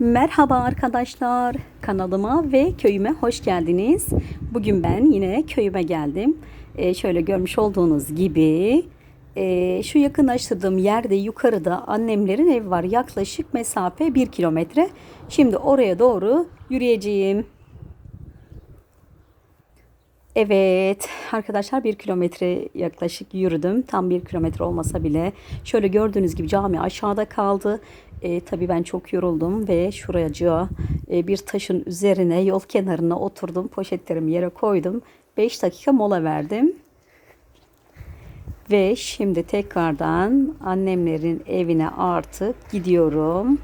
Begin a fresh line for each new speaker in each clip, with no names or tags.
Merhaba arkadaşlar. Kanalıma ve köyüme hoş geldiniz. Bugün ben yine köyüme geldim. Ee, şöyle görmüş olduğunuz gibi e, şu yakınlaştırdığım yerde yukarıda annemlerin evi var. Yaklaşık mesafe 1 kilometre. Şimdi oraya doğru yürüyeceğim. Evet arkadaşlar bir kilometre yaklaşık yürüdüm. Tam bir kilometre olmasa bile. Şöyle gördüğünüz gibi cami aşağıda kaldı. E, tabii ben çok yoruldum ve şuracığa e, bir taşın üzerine yol kenarına oturdum. Poşetlerimi yere koydum. 5 dakika mola verdim. Ve şimdi tekrardan annemlerin evine artık gidiyorum.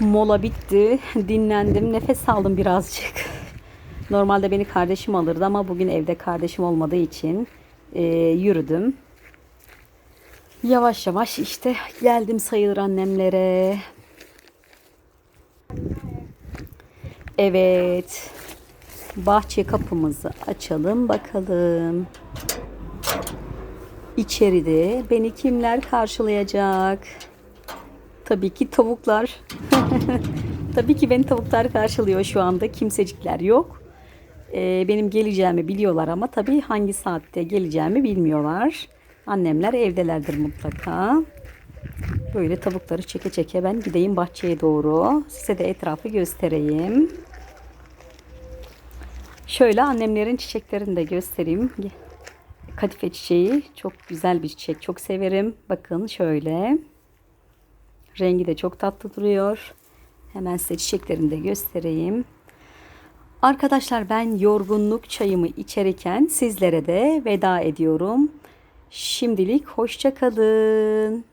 Mola bitti. Dinlendim. Nefes aldım birazcık. Normalde beni kardeşim alırdı ama bugün evde kardeşim olmadığı için e, yürüdüm. Yavaş yavaş işte geldim sayılır annemlere. Evet. Bahçe kapımızı açalım bakalım. İçeride beni kimler karşılayacak? Tabii ki tavuklar. Tabii ki beni tavuklar karşılıyor şu anda. Kimsecikler yok. Ee, benim geleceğimi biliyorlar ama tabii hangi saatte geleceğimi bilmiyorlar. Annemler evdelerdir mutlaka. Böyle tavukları çeke çeke ben gideyim bahçeye doğru. Size de etrafı göstereyim. Şöyle annemlerin çiçeklerini de göstereyim. Kadife çiçeği çok güzel bir çiçek. Çok severim. Bakın şöyle. Rengi de çok tatlı duruyor. Hemen size çiçeklerini de göstereyim. Arkadaşlar ben yorgunluk çayımı içerken sizlere de veda ediyorum. Şimdilik hoşça kalın.